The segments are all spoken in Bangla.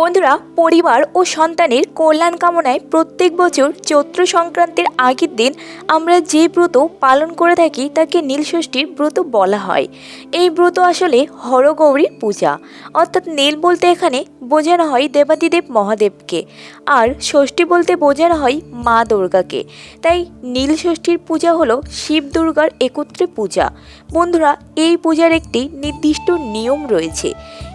বন্ধুরা, পরিবার ও সন্তানের কল্যাণ কামনায় প্রত্যেক বছর চৈত্র সংক্রান্তির আগের দিন আমরা যে ব্রত পালন করে থাকি তাকে নীলষষ্ঠীর ব্রত বলা হয়। এই ব্রত আসলে হরগৌরীর পূজা। অর্থাৎ নীল বলতে এখানে বোঝানো হয় দেবাদিদেব মহাদেবকে। আর ষষ্ঠী বলতে বোঝানো হয় মা দুর্গাকে। তাই নীল ষষ্ঠীর পূজা হলো শিব দুর্গার একত্রে পূজা। বন্ধুরা, এই পূজার একটি নির্দিষ্ট নিয়ম রয়েছে।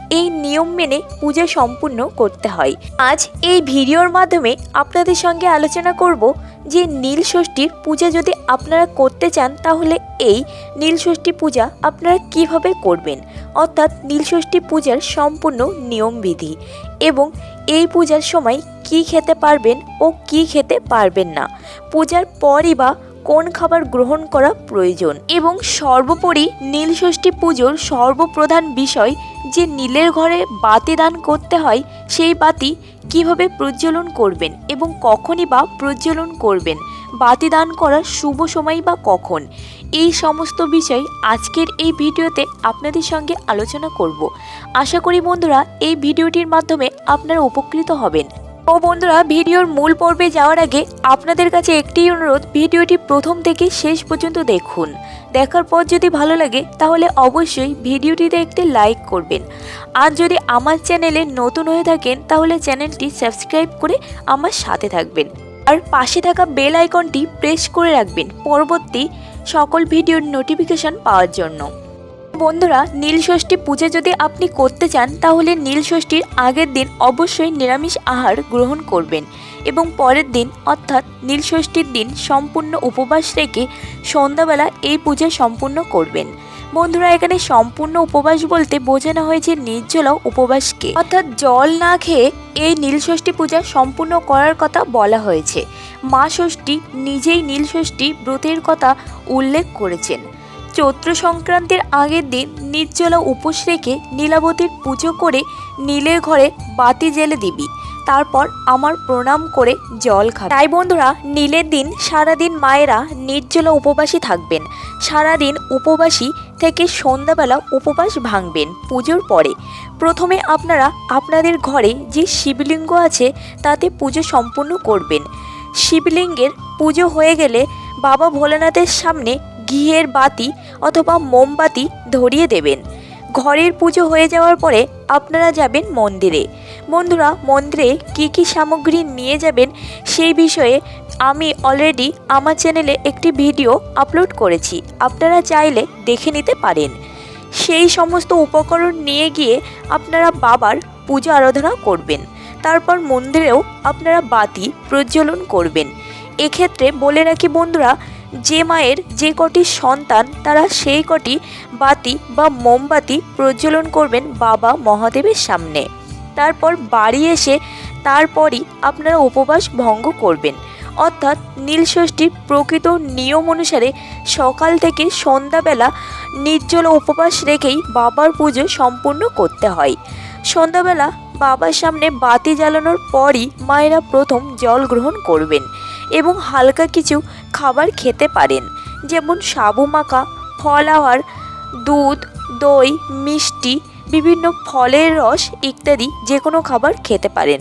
এই নিয়ম মেনে পূজা সম্পূর্ণ করতে হয়। আজ এই ভিডিওর মাধ্যমে আপনাদের সঙ্গে আলোচনা করব যে নীল ষষ্ঠীর পূজা যদি আপনারা করতে চান, তাহলে এই নীল ষষ্ঠী পূজা আপনারা কীভাবে করবেন? অর্থাৎ নীল ষষ্ঠী পূজার সম্পূর্ণ নিয়মবিধি এবং এই পূজার সময় কি খেতে পারবেন ও কি খেতে পারবেন না। পূজার পরই বা কোন খাবার গ্রহণ করা প্রয়োজন এবং সর্বোপরি নীলষষ্ঠী পুজোর সর্বপ্রধান বিষয় যে নীলের ঘরে বাতি দান করতে হয়, সেই বাতি কীভাবে প্রজ্বলন করবেন এবং কখনই বা প্রজ্বলন করবেন? বাতি দান করার শুভ সময় বা কখন? এই সমস্ত বিষয় আজকের এই ভিডিওতে আপনাদের সঙ্গে আলোচনা করব। আশা করি বন্ধুরা, এই ভিডিওটির মাধ্যমে আপনারা উপকৃত হবেন। ও বন্ধুরা, ভিডিওর মূল পর্বে যাওয়ার আগে আপনাদের কাছে একটি অনুরোধ, ভিডিওটি প্রথম থেকে শেষ পর্যন্ত দেখুন। দেখার পর যদি ভালো লাগে, তাহলে অবশ্যই ভিডিওটিতে একটি লাইক করবেন। আর যদি আমার চ্যানেলে নতুন হয়ে থাকেন, তাহলে চ্যানেলটি সাবস্ক্রাইব করে আমার সাথে থাকবেন। আর পাশে থাকা বেল আইকনটি প্রেস করে রাখবেন, পরবর্তী সকল ভিডিওর নোটিফিকেশন পাওয়ার জন্য। বন্ধুরা, নীল ষষ্ঠী পূজা যদি আপনি করতে চান, তাহলে নীল ষষ্ঠীর আগের দিন অবশ্যই নিরামিষ আহার গ্রহণ করবেন এবং পরের দিন, অর্থাৎ নীল ষষ্ঠীর দিন সম্পূর্ণ উপবাস রেখে সন্ধ্যাবেলা এই পূজা সম্পূর্ণ করবেন। বন্ধুরা, এখানে সম্পূর্ণ উপবাস বলতে বোঝানো হয়েছে নির্জলা উপবাসকে। অর্থাৎ জল না খেয়ে এই নীল ষষ্ঠী পূজা সম্পূর্ণ করার কথা বলা হয়েছে। মা ষষ্ঠী নিজেই নীলষষ্ঠী ব্রতের কথা উল্লেখ করেছেন। চৈত্র সংক্রান্তির আগের দিন নির্জলা উপোস রেখে নীলাবতীর পুজো করে নীলের ঘরে বাতি জেলে দিবি। তারপর আমার প্রণাম করে জল খাবে। তাই বন্ধুরা, নীলের দিন সারাদিন মায়েরা নির্জলা উপবাসী থাকবেন। সারাদিন উপবাসী থেকে সন্ধ্যাবেলা উপবাস ভাঙবেন পুজোর পরে। প্রথমে আপনারা আপনাদের ঘরে যে শিবলিঙ্গ আছে, তাতে পুজো সম্পূর্ণ করবেন। শিবলিঙ্গের পুজো হয়ে গেলে বাবা ভোলেনাথের সামনে ঘিয়ের বাতি অথবা মোমবাতি ধরিয়ে দেবেন। ঘরের পুজো হয়ে যাওয়ার পরে আপনারা যাবেন মন্দিরে। বন্ধুরা, মন্দিরে কি কি সামগ্রী নিয়ে যাবেন সেই বিষয়ে আমি অলরেডি আমার চ্যানেলে একটি ভিডিও আপলোড করেছি। আপনারা চাইলে দেখে নিতে পারেন। সেই সমস্ত উপকরণ নিয়ে গিয়ে আপনারা বাবার পূজা আরাধনা করবেন। তারপর মন্দিরেও আপনারা বাতি প্রজ্বলন করবেন। এক্ষেত্রে বলে রাখি বন্ধুরা যে মায়ের যে কটি সন্তান, তারা সেই কটি বাতি বা মোমবাতি প্রজ্বলন করবেন বাবা মহাদেবের সামনে। তারপর বাড়ি এসে তারপরই আপনারা উপবাস ভঙ্গ করবেন। অর্থাৎ নীলষষ্ঠীর প্রকৃত নিয়ম অনুসারে সকাল থেকে সন্ধ্যাবেলা নির্জল উপবাস রেখেই বাবার পুজো সম্পূর্ণ করতে হয়। সন্ধ্যাবেলা বাবার সামনে বাতি জ্বালানোর পরই মায়েরা প্রথম জল গ্রহণ করবেন। এবং হালকা কিছু খাবার খেতে পারেন। যেমন সাবু মাখা ফলাওয়ার দুধ, দই, মিষ্টি, বিভিন্ন ফলের রস ইত্যাদি যে কোনো খাবার খেতে পারেন।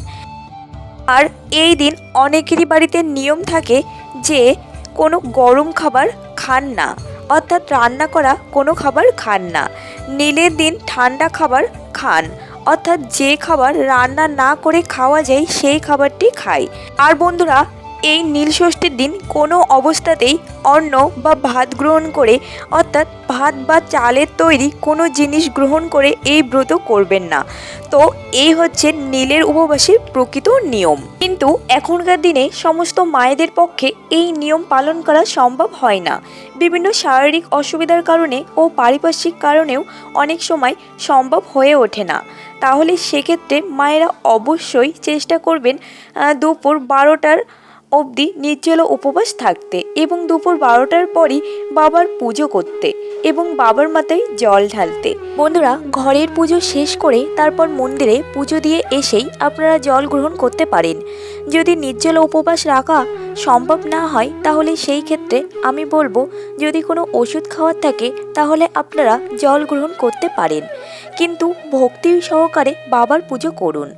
আর এই দিন অনেকেরই বাড়িতে নিয়ম থাকে যে কোনো গরম খাবার খান না, অর্থাৎ রান্না করা কোনো খাবার খান না। নীলের দিন ঠান্ডা খাবার খান, অর্থাৎ যে খাবার রান্না না করে খাওয়া যায় সেই খাবারটি খাই আর বন্ধুরা এই নীল ষষ্ঠীর দিন কোনো অবস্থাতেই অন্ন বা ভাত গ্রহণ করে, অর্থাৎ ভাত বা চালের তৈরি কোনো জিনিস গ্রহণ করে এই ব্রত করবেন না। তো এই হচ্ছে নীলের উপবাসের প্রকৃত নিয়ম। কিন্তু এখনকার দিনে সমস্ত মায়েদের পক্ষে এই নিয়ম পালন করা সম্ভব হয় না। বিভিন্ন শারীরিক অসুবিধার কারণে ও পারিপার্শ্বিক কারণেও অনেক সময় সম্ভব হয়ে ওঠে না। তাহলে সেক্ষেত্রে মায়েরা অবশ্যই চেষ্টা করবেন দুপুর বারোটার অবধি নির্জল উপবাস থাকতে এবং দুপুর বারোটার পরই বাবার পুজো করতে এবং বাবার মাথায় জল ঢালতে। বন্ধুরা, ঘরের পুজো শেষ করে তারপর মন্দিরে পুজো দিয়ে এসেই আপনারা জল গ্রহণ করতে পারেন। যদি নির্জল উপবাস রাখা সম্ভব না হয়, তাহলে সেই ক্ষেত্রে আমি বলব, যদি কোনো ওষুধ খাওয়ার থাকে, তাহলে আপনারা জল গ্রহণ করতে পারেন। কিন্তু ভক্তি সহকারে বাবার পুজো করুন।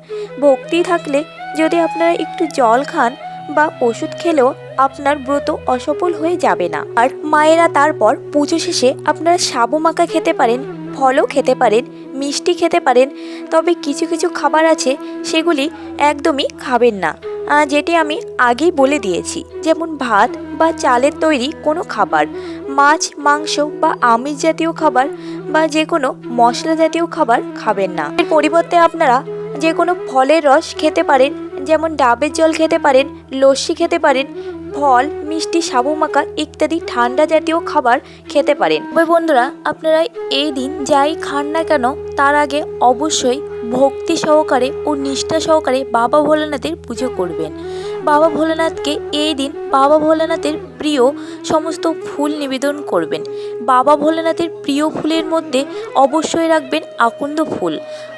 ভক্তি থাকলে যদি আপনারা একটু জল খান বা ওষুধ খেলেও আপনার ব্রত অসফল হয়ে যাবে না। আর মায়েরা তারপর পুজো শেষে আপনারা সাবু মাখা খেতে পারেন, ফলও খেতে পারেন, মিষ্টি খেতে পারেন, তবে কিছু কিছু খাবার আছে সেগুলি একদমই খাবেন না। যেটি আমি আগেই বলে দিয়েছি, যেমন ভাত বা চালের তৈরি কোনো খাবার, মাছ, মাংস বা আমিষ জাতীয় খাবার বা যে কোনো মশলা জাতীয় খাবার খাবেন না। এর পরিবর্তে আপনারা যে কোনো ফলের রস খেতে পারেন যেমন ডাবের জল খেতে পারেন, লস্যি খেতে পারেন, ফল, মিষ্টি, সাবু মাখা ইত্যাদি ঠান্ডা জাতীয় খাবার খেতে পারেন। ওই বন্ধুরা, আপনারা এই দিন যাই খান না কেন, তার আগে অবশ্যই ভক্তি সহকারে ও নিষ্ঠা সহকারে বাবা ভোলানাথের পুজো করবেন। বাবা ভোলানাথকে এই দিন বাবা ভোলানাথের প্রিয় সমস্ত ফুল নিবেদন করবেন। বাবা ভোলানাথের প্রিয় ফুলের মধ্যে অবশ্যই রাখবেন আকন্দ ফুল।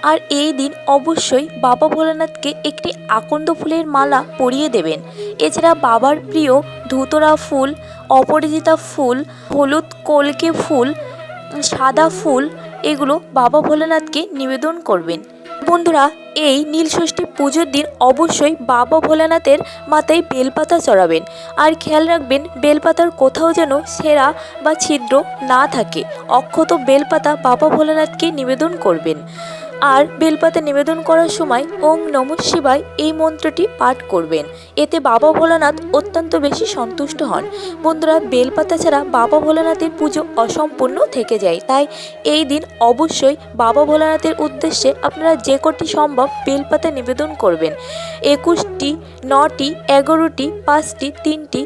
আর এই দিন অবশ্যই বাবা ভোলানাথকে একটি আকন্দ ফুলের মালা পরিয়ে দেবেন। এছাড়া বাবার প্রিয় ধুতরা ফুল, অপরাজিতা ফুল, হলুদ কলকে ফুল, সাদা ফুল, এগুলো বাবা ভোলানাথকে নিবেদন করবেন। বন্ধুরা, এই নীলষষ্ঠী পুজোর দিন অবশ্যই বাবা ভোলানাথের মাথায় বেলপাতা চড়াবেন। আর খেয়াল রাখবেন, বেলপাতার কোথাও যেন সেরা বা ছিদ্র না থাকে। অক্ষত বেলপাতা বাবা ভোলানাথকে নিবেদন করবেন। আর বেলপাতা নিবেদন করার সময় ওম নম শিবায় এই মন্ত্রটি পাঠ করবেন। এতে বাবা ভোলানাথ অত্যন্ত বেশি সন্তুষ্ট হন। বন্ধুরা, বেলপাতা ছাড়া বাবা ভোলানাথের পুজো অসম্পূর্ণ থেকে যায়। তাই এই দিন অবশ্যই বাবা ভোলানাথের উদ্দেশ্যে আপনারা যে কটি সম্ভব বেলপাতা নিবেদন করবেন। একুশটি, নটি, এগারোটি, পাঁচটি, তিনটি,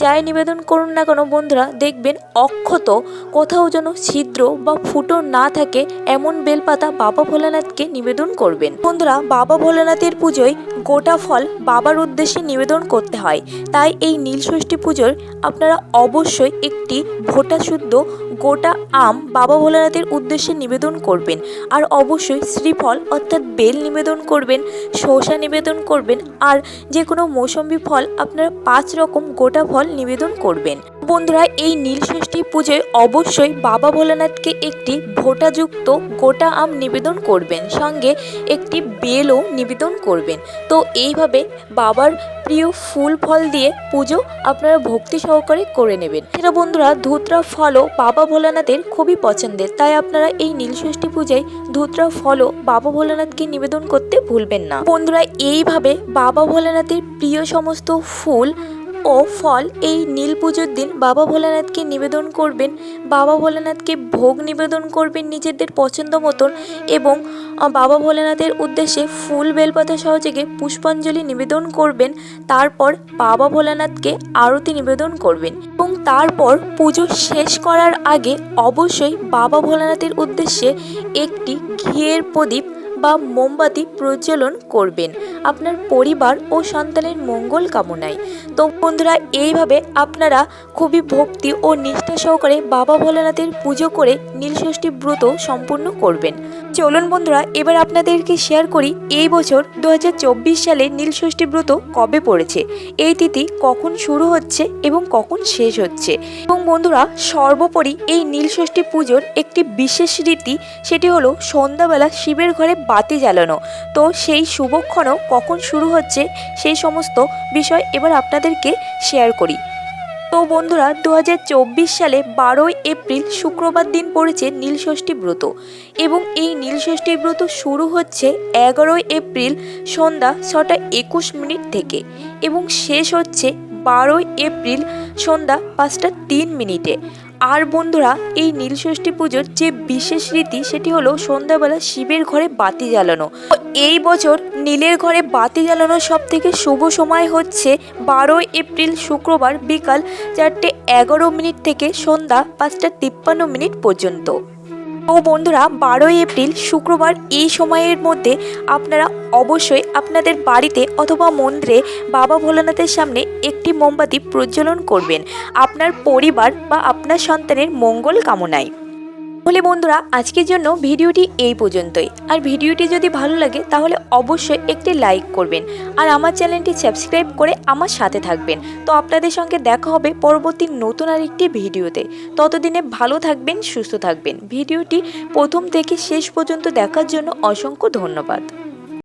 যাই নিবেদন করুন না কেন বন্ধুরা, দেখবেন অক্ষত কোথাও যেন ছিদ্র বা ফুটো না থাকে এমন বেলপাতা বাবা ভোলানাথকে নিবেদন করবেন। বন্ধুরা বাবা ভোলানাথের পুজোয় গোটা ফল বাবার উদ্দেশ্যে নিবেদন করতে হয়। তাই এই নীলষষ্ঠী পুজোর আপনারা অবশ্যই একটি ভোটা শুদ্ধ গোটা আম বাবা ভোলানাথের উদ্দেশ্যে নিবেদন করবেন। আর অবশ্যই শ্রীফল অর্থাৎ বেল নিবেদন করবেন, শসা নিবেদন করবেন, আর যে কোনো মৌসম্বি ফল আপনারা পাঁচ রকম গোটা ফল নিবেদন করবেন। বন্ধুরা, এই নীলষষ্ঠী পুজোয় অবশ্যই বাবা ভোলানাথকে একটি ভোটাযুক্ত গোটা আম নিবেদন করবেন। সঙ্গে একটি বেলও নিবেদন করবেন। তো এইভাবে বাবার প্রিয় ফুল ফল দিয়ে পুজো আপনারা ভক্তি সহকারে করে নেবেন। সেটা বন্ধুরা ধুতরা ফলও বাবা ভোলানাথের খুবই পছন্দের। তাই আপনারা এই নীলষষ্ঠী পূজায় ধুতরা ফলও বাবা ভোলানাথকে নিবেদন করতে ভুলবেন না। বন্ধুরা এইভাবে বাবা ভোলানাথের প্রিয় সমস্ত ফুল ও ফল এই নীল পুজোর দিন বাবা ভোলানাথকে নিবেদন করবেন। বাবা ভোলানাথকে ভোগ নিবেদন করবেন নিজেদের পছন্দ মতন এবং বাবা ভোলানাথের উদ্দেশ্যে ফুল বেলপাতা সহযোগে পুষ্পাঞ্জলি নিবেদন করবেন। তারপর বাবা ভোলানাথকে আরতি নিবেদন করবেন এবং তারপর পুজো শেষ করার আগে অবশ্যই বাবা ভোলানাথের উদ্দেশ্যে একটি ঘিয়ের প্রদীপ বা মোমবাতি প্রজ্বলন করবেন। আপনার পরিবার ও সন্তানের মঙ্গল কামনায়। তো বন্ধুরা, এইভাবে আপনারা খুবই ভক্তি ও নিষ্ঠা সহকারে বাবা ভোলানাথের পুজো করে নীলষষ্ঠী ব্রত সম্পূর্ণ করবেন। চলুন বন্ধুরা, এবার আপনাদেরকে শেয়ার করি এই বছর দু হাজার চব্বিশ সালে নীলষষ্ঠী ব্রত কবে পড়েছে? এই তিথি কখন শুরু হচ্ছে এবং কখন শেষ হচ্ছে? এবং বন্ধুরা, সর্বোপরি এই নীলষষ্ঠী পুজোর একটি বিশেষ রীতি, সেটি হলো সন্ধ্যাবেলা শিবের ঘরে বাতি জ্বালানো। তো সেই শুভক্ষণও কখন শুরু হচ্ছে সেই সমস্ত বিষয় এবার আপনাদেরকে শেয়ার করি। তো বন্ধুরা দু হাজার চব্বিশ সালে বারোই এপ্রিল শুক্রবার দিন পড়েছে নীলষষ্ঠী ব্রত এবং এই নীলষষ্ঠী ব্রত শুরু হচ্ছে এগারোই এপ্রিল সন্ধ্যা ছটা একুশ মিনিট থেকে এবং শেষ হচ্ছে বারোই এপ্রিল সন্ধ্যা পাঁচটা তিন মিনিটে। আর বন্ধুরা, এই নীলষষ্ঠী পুজোর যে বিশেষ রীতি, সেটি হলো সন্ধ্যাবেলা শিবের ঘরে বাতি জ্বালানো। এই বছর নীলের ঘরে বাতি জ্বালানোর সব থেকে শুভ সময় হচ্ছে বারোই এপ্রিল শুক্রবার বিকাল চারটে এগারো মিনিট থেকে সন্ধ্যা পাঁচটা তিপ্পান্ন মিনিট পর্যন্ত। ও বন্ধুরা, বারোই এপ্রিল, শুক্রবার এই সময়ের মধ্যে আপনারা অবশ্যই আপনাদের বাড়িতে অথবা মন্দিরে বাবা ভোলানাথের সামনে একটি মোমবাতি প্রজ্বলন করবেন। আপনার পরিবার বা আপনার সন্তানের মঙ্গল কামনায়। তাহলে বন্ধুরা, আজকের জন্য ভিডিওটি এই পর্যন্তই। আর ভিডিওটি যদি ভালো লাগে, তাহলে অবশ্যই একটি লাইক করবেন। আর আমার চ্যানেলটি সাবস্ক্রাইব করে আমার সাথে থাকবেন। তো আপনাদের সঙ্গে দেখা হবে পরবর্তী নতুন আর একটি ভিডিওতে। ততদিনে ভালো থাকবেন, সুস্থ থাকবেন। ভিডিওটি প্রথম থেকে শেষ পর্যন্ত দেখার জন্য অসংখ্য ধন্যবাদ।